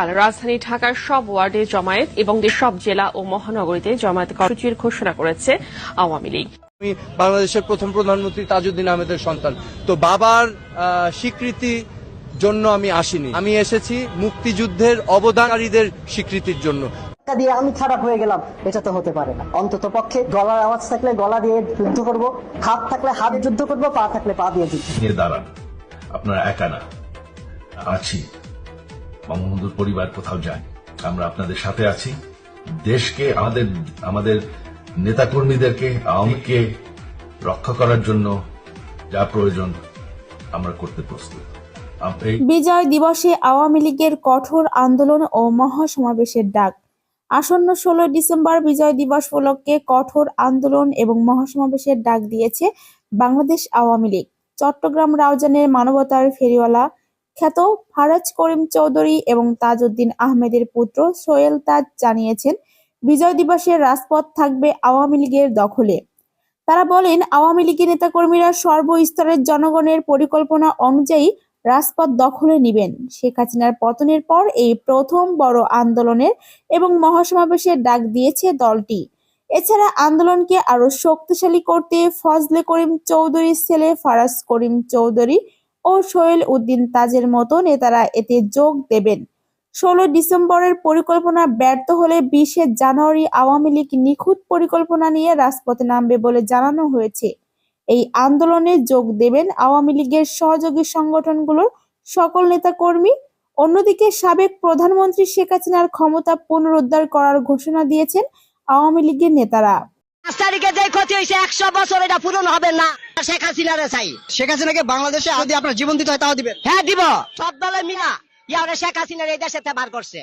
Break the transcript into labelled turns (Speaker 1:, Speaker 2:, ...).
Speaker 1: রাজধানী ঢাকার সব ওয়ার্ডে জমায়েত এবং সব জেলা ও মহানগরীতে জমায়েত কর্মসূচির ঘোষণা করেছে আওয়ামী লীগ।
Speaker 2: আমি বাংলাদেশের প্রথম প্রধানমন্ত্রী তাজউদ্দিন আহমেদের সন্তান। তো বাবার আহ, স্বীকৃতি জন্য আমি আসিনি। আমি এসেছি মুক্তিযুদ্ধের অবদানকারীদের স্বীকৃতির জন্য।
Speaker 3: দিয়ে আমি খারাপ হয়ে গেলাম এটা তো হতে পারে না। অন্তত পক্ষে গলার আওয়াজ থাকলে গলা দিয়ে যুদ্ধ করব হাত থাকলে হাত যুদ্ধ করব পা থাকলে পা দিয়ে যুদ্ধ
Speaker 4: দাঁড়ান। আপনারা একা না আছি। বঙ্গবন্ধুর পরিবার কোথাও যায়। আমরা আপনাদের সাথে আছি। দেশকে, আমাদের আমাদের নেতাকর্মীদেরকে, আওয়ামীকে রক্ষা করার জন্য যা প্রয়োজন, আমরা করতে প্রস্তুত।
Speaker 5: বিজয় দিবসে আওয়ামী লীগের কঠোর আন্দোলন ও মহাসমাবেশের ডাক। আসন্ন ষোলো ডিসেম্বর বিজয় দিবস উপলক্ষে কঠোর আন্দোলন এবং মহাসমাবেশের ডাক দিয়েছে বাংলাদেশ আওয়ামী লীগ। চট্টগ্রাম রাউজানের মানবতার ফেরিওয়ালা খ্যাত ফারাজ করিম চৌধুরী এবং তাজউদ্দিন আহমেদের পুত্র সোহেল তাজ জানিয়েছেন, বিজয় দিবসের রাজপথ থাকবে আওয়ামী লীগের দখলে। তারা বলেন, আওয়ামী লীগের নেতাকর্মীরা সর্বস্তরের জনগণের পরিকল্পনা অনুযায়ী রাজপথ দখলে নেবেন। শেখ হাসিনার পতনের পর এই প্রথম বড় আন্দোলনের এবং মহাসমাবেশের ডাক দিয়েছে দলটি। এছাড়া আন্দোলনকে আরও শক্তিশালী করতে ফজলে করিম চৌধুরীর ছেলে ফারাজ করিম চৌধুরী ও সোহেল উদ্দিন তাজের মতো নেতারা এতে যোগ দেবেন। ষোলো ডিসেম্বরের পরিকল্পনা ব্যর্থ হলে বিশে জানুয়ারি আওয়ামী লীগ নিখুঁত পরিকল্পনা নিয়ে রাজপথে নামবে বলে জানানো হয়েছে। এই আন্দোলনে যোগ দেবেন আওয়ামী লীগের সহযোগী সংগঠনগুলোর সকল নেতাকর্মী। অন্যদিকে সাবেক প্রধানমন্ত্রী শেখ হাসিনার ক্ষমতা পুনরুদ্ধার করার ঘোষণা দিয়েছেন আওয়ামী লীগের নেতারা।
Speaker 6: পাঁচ তারিখে যে ক্ষতি হয়েছে একশো বছর এটা পূরণ হবে না। শেখ হাসিনারে চাই।
Speaker 7: শেখ হাসিনাকে বাংলাদেশে যদি আপনার জীবন দিতে হয় তাও দিবেন।
Speaker 6: হ্যাঁ দিব। সব দলে মিলা ইয়ারে শেখ হাসিনার এই দেশে বার করছে।